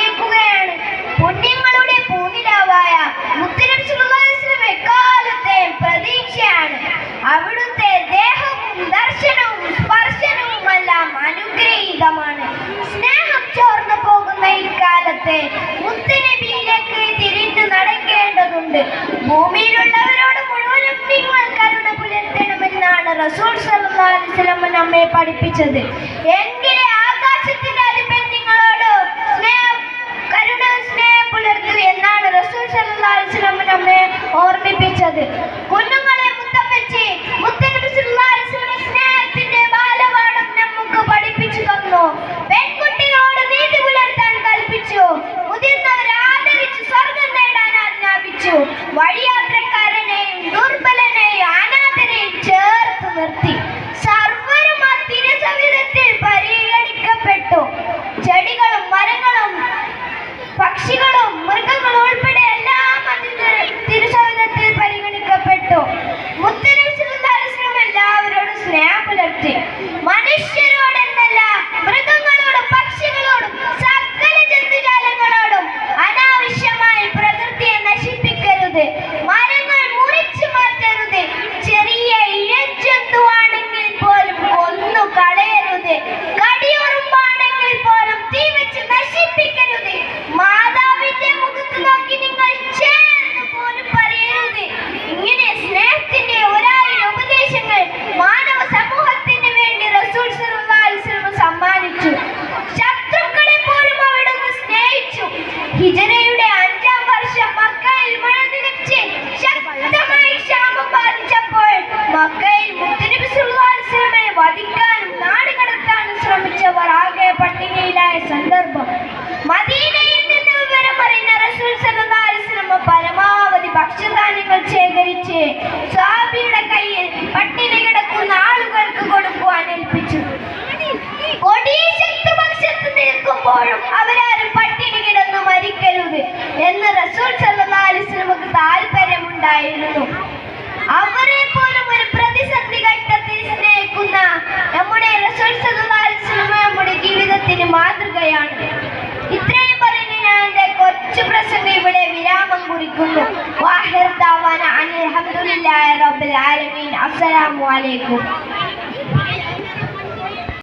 ആഗ്രഹിക്കുകയാണ് പുണ്യങ്ങളുടെ പൂനിലാവായ വസല്ലം എക്കാലത്തെയും പ്രതീക്ഷയാണ്. അവിടുത്തെ ദേഹവും ദർശനവും സ്പർശനവുമെല്ലാം അനുഗ്രഹീതമാണ്. സ്നേഹം ചോർന്നു പോകുന്ന ഇക്കാലത്തെ മുത്തനബിയിലേക്ക് തിരിഞ്ഞു നടക്കേണ്ടതുണ്ട്. ഭൂമിയിലുള്ളവരോട് മുഴുവനും നിങ്ങൾ കരുണ പുലർത്തണമെന്നാണ് റസൂൽ സല്ലല്ലാഹു നമ്മെ പഠിപ്പിച്ചത്. എങ്കിലേ സല്ലല്ലാഹു അലൈഹി വസല്ലം നമ്മെ ഓർമ്മിപ്പിച്ചത് കുഞ്ഞുങ്ങളെ വെച്ച് നശിപ്പിക്കരുത് മാതാവിന്റെ മുഖത്ത് നിങ്ങൾ ചേർന്ന് പോലും പറയരുത്. ഇങ്ങനെ സ്നേഹത്തിന്റെ ഒരായിരം ഉപദേശങ്ങൾ മാനവ സമൂഹത്തിന് വേണ്ടി റസൂൽ സമ്മാനിച്ചു. ശത്രുക്കളെ പോലും അവിടുന്ന് സ്നേഹിച്ചു. ഹിജറയുടെ അഞ്ചാം വർഷം മക്കയിൽ മഴ നിലച്ച് ശക്തമായി ക്ഷാമം മക്കയിൽ മുത്തനബി വസല്ലമയെ വധിക്കാനും നാട് കടത്താനും ശ്രമിച്ചവർ ആകെ പട്ടികയിലായ സന്ദർഭം ഭക്ഷ്യധാന്യങ്ങൾ സ്വാമിയുടെ കയ്യിൽ പട്ടിണി കിടക്കുന്ന ആളുകൾക്ക് കൊടുക്കുവാൻ ഏൽപ്പിച്ചു. കൊടിയ ശക്തിപക്ഷത്ത് നിൽക്കുമ്പോഴും അവരാരും പട്ടിണി കിടന്നു മരിക്കരുത് എന്ന് റസൂൽ സല്ലല്ലാഹു അലൈഹി വസല്ലമക്ക് താല്പര്യമുണ്ടായിരുന്നു رب العالمين. السلام عليكم.